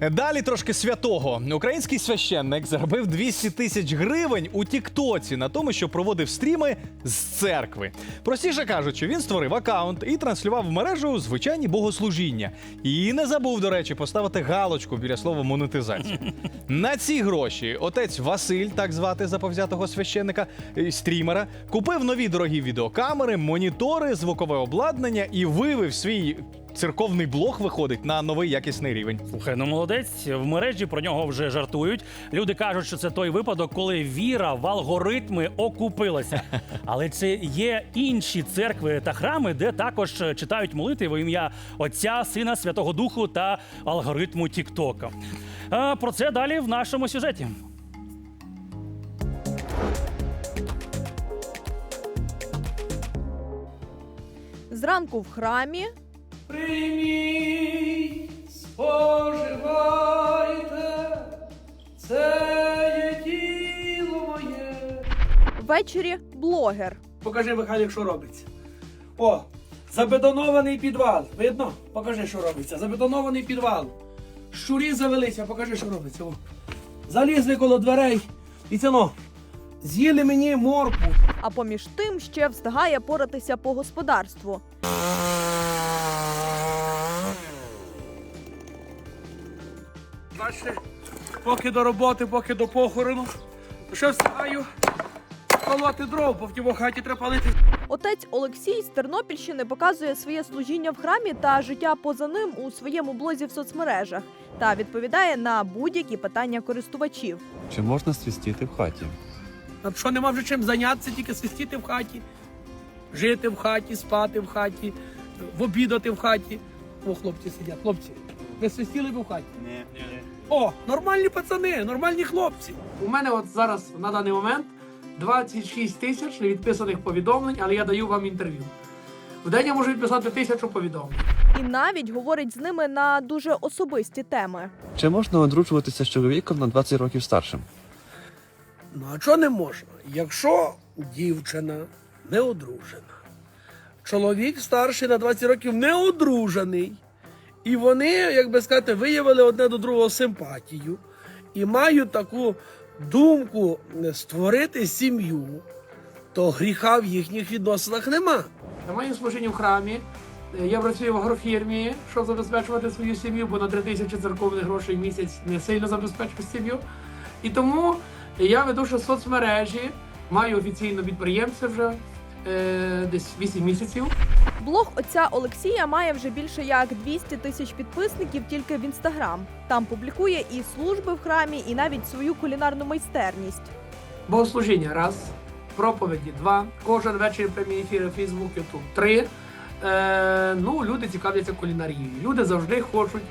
Далі трошки святого. Український священник заробив 200 тисяч гривень у Тіктоці на тому, що проводив стріми з церкви. Простіше кажучи, він створив аккаунт і транслював в мережу звичайні богослужіння. І не забув, до речі, поставити галочку біля слова монетизація. На ці гроші отець Василь, так звати заповзятого священника, стрімера, купив нові дорогі відеокамери, монітори, звукове обладнання і вивів свій церковний блог, виходить на новий якісний рівень. Слухай, ну молодець. В мережі про нього вже жартують. Люди кажуть, що це той випадок, коли віра в алгоритми окупилася. Але це є інші церкви та храми, де також читають молитви в ім'я Отця, Сина, Святого Духу та алгоритму Тіктока. Про це далі в нашому сюжеті. Зранку в храмі, Прийміть, споживайте, це є тіло моє. ввечері блогер. Покажи, Михайлик, що робиться. О, забетонований підвал. Видно? Покажи, що робиться. Забетонований підвал. Щурі завелися, покажи, що робиться. О. Залізли коло дверей. І це ну, з'їли мені моркву. А поміж тим ще встигає поратися по господарству. Бачите, поки до роботи, поки до похорону. Ще встигаю колоти дров, бо в тій хаті треба палити. Отець Олексій з Тернопільщини показує своє служіння в храмі та життя поза ним у своєму блозі в соцмережах та відповідає на будь-які питання користувачів. Чи можна свістіти в хаті? А що нема вже чим зайнятися, тільки свистіти в хаті, жити в хаті, спати в хаті, в обідати в хаті. О, хлопці сидять, хлопці. Ви свистіли б в хаті? Ні. О, нормальні пацани, нормальні хлопці. У мене от зараз на даний момент 26 тисяч невідписаних повідомлень, але я даю вам інтерв'ю. В день я можу відписати тисячу повідомлень. І навіть говорить з ними на дуже особисті теми. Чи можна одружуватися з чоловіком на 20 років старшим? Ну а чого не можна? Якщо дівчина не одружена, чоловік старший на 20 років не одружений, і вони, як би сказати, виявили одне до другого симпатію і мають таку думку створити сім'ю, то гріха в їхніх відносинах нема. На моїм служінні в храмі е, я працюю в агрофірмі, щоб забезпечувати свою сім'ю, бо на 3 тисячі церковних грошей в місяць не сильно забезпечую сім'ю. І тому я веду ще соцмережі, маю офіційно підприємця вже е, десь 8 місяців. Блог отця Олексія має вже більше як 200 тисяч підписників тільки в інстаграм. Там публікує і служби в храмі, і навіть свою кулінарну майстерність. Богослужіння раз, проповіді два, кожен вечір прямі ефіри Фейсбук, Ютуб три. Е, ну, люди цікавляться кулінарією. Люди завжди хочуть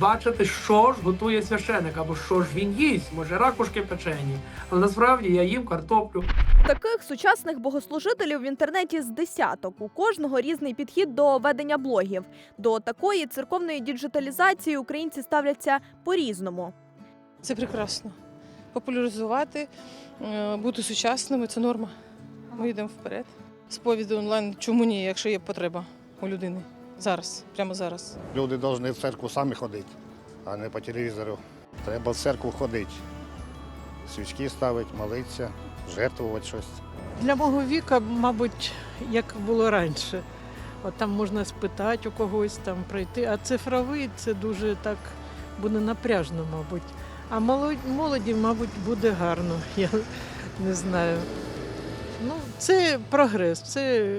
бачити, що ж готує священик, або що ж він їсть, може ракушки печені. Але насправді я їм картоплю. Таких сучасних богослужителів в інтернеті з десяток. У кожного різний підхід до ведення блогів. До такої церковної діджиталізації українці ставляться по-різному. Це прекрасно. Популяризувати, е, бути сучасними це норма. Ми йдемо вперед. Сповіді онлайн, чому ні, якщо є потреба у людини зараз, прямо зараз. Люди повинні в церкву самі ходити, а не по телевізору. Треба в церкву ходити. Свічки ставити, молитися, жертвувати щось. Для мого віка, мабуть, як було раніше. От там можна спитати у когось, там пройти. А цифровий це дуже так буде напряжно, мабуть. А молоді, молоді, мабуть, буде гарно. Я не знаю. Ну, це прогрес, це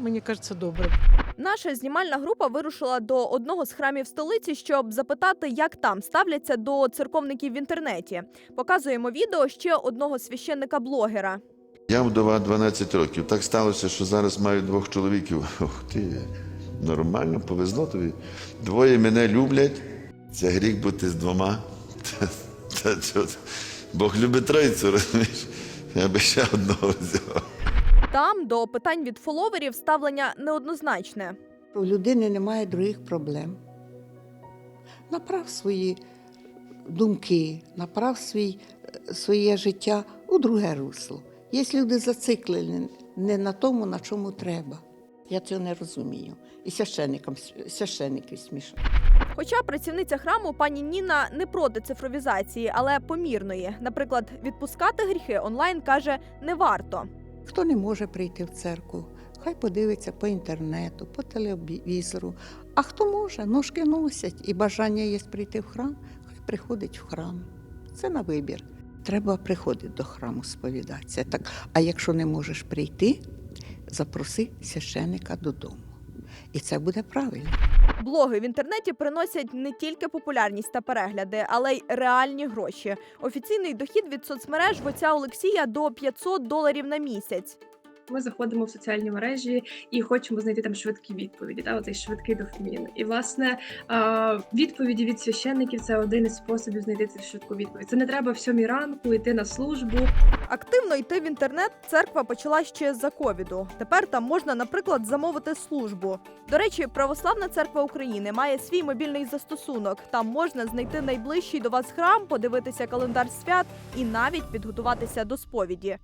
мені кажеться добре. Наша знімальна група вирушила до одного з храмів столиці, щоб запитати, як там ставляться до церковників в інтернеті. Показуємо відео ще одного священника-блогера. Я вдова 12 років. Так сталося, що зараз маю двох чоловіків. Ох ти, нормально, повезло тобі. Двоє мене люблять. Це гріх бути з двома. Та, та. Бог любить тройцю, розумієш? Я би ще одного взяв. Там до питань від фоловерів ставлення неоднозначне. У людини немає других проблем. Направ свої думки, направ свій, своє життя у друге русло. Є люди зациклені не на тому, на чому треба. Я цього не розумію. І священникам священників смішно. Хоча працівниця храму пані Ніна не проти цифровізації, але помірної. Наприклад, відпускати гріхи онлайн каже не варто. Хто не може прийти в церкву, хай подивиться по інтернету, по телевізору. А хто може, ножки носять і бажання є прийти в храм, хай приходить в храм. Це на вибір. Треба приходити до храму сповідатися. Так, а якщо не можеш прийти, запроси священика додому. І це буде правильно. Блоги в інтернеті приносять не тільки популярність та перегляди, але й реальні гроші. Офіційний дохід від соцмереж в отця Олексія до 500 доларів на місяць. Ми заходимо в соціальні мережі і хочемо знайти там швидкі відповіді, та оцей швидкий дофамін. І власне відповіді від священників це один із способів знайти цю швидку відповідь. Це не треба в сьомій ранку йти на службу. Активно йти в інтернет церква почала ще за ковіду. Тепер там можна, наприклад, замовити службу. До речі, Православна церква України має свій мобільний застосунок. Там можна знайти найближчий до вас храм, подивитися календар свят і навіть підготуватися до сповіді.